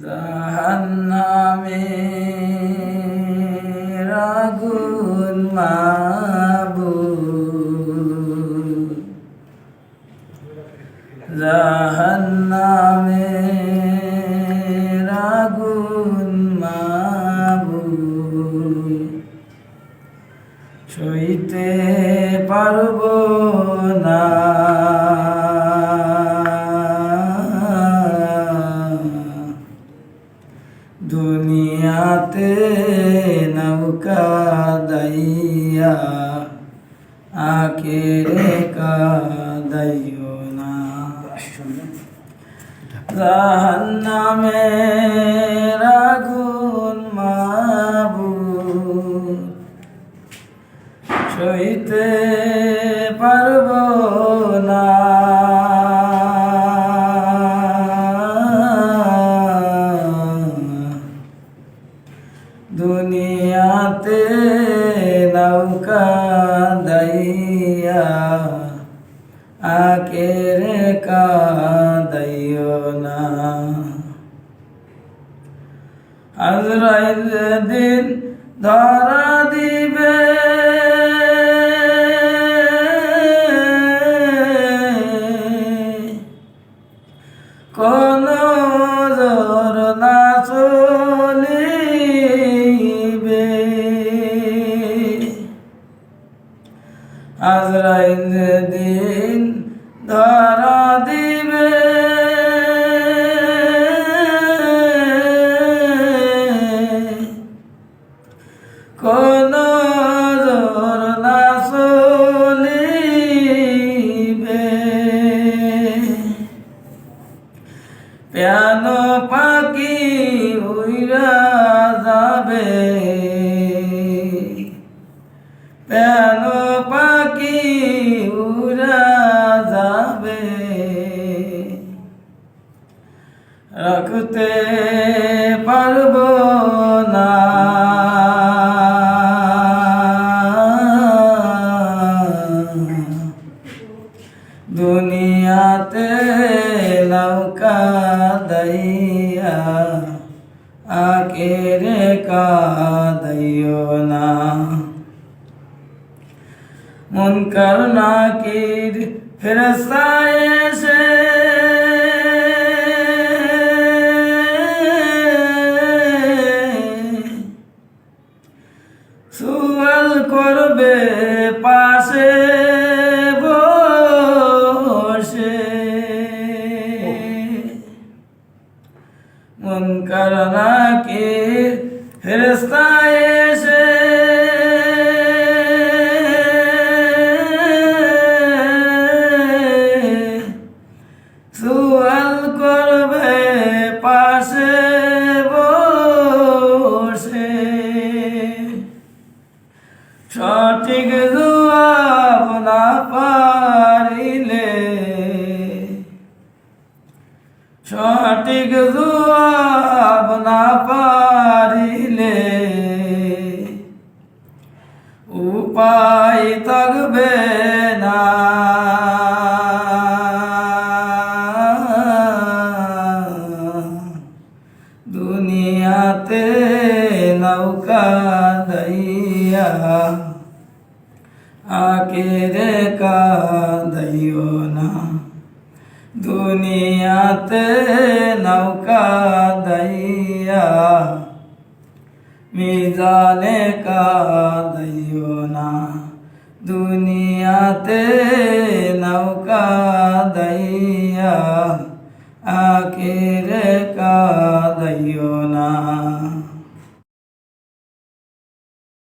জাহান্নামে রাগুন মাবু জাহান্নামে রাগুন মাবু সইতে পারব দুনিয়াতে নৌকা দাইয়া আখেরে কাদাইও না জাহান্নামে রাগুন মাবুদ সইতে পারব আকেরে কাদাইও না। আজরাইল দিন ধরা দিবে আজরাইল দিন ধরা দিবে। কোন না চলিবে প্যান পাখি উইরা যাবে। দুনিয়াতে নৌকা দাইয়া আকেরে কাদাইও না। মন করুণাকির ফেরস্তায় এসে সুয়াল করবে মন করুণাকির ফেরস্তায় এসে সুয়াল করবে পাশে। পারিলে উপায় থাকবে না। দুনিয়াতে নৌকা দইয়া আকেরে কাদাইও না। দুনিয়াতে নৌকা দইয়া মিজানে কাদাইও না। দুনিয়াতে নৌকা দইয়া আকেরে কাদাইও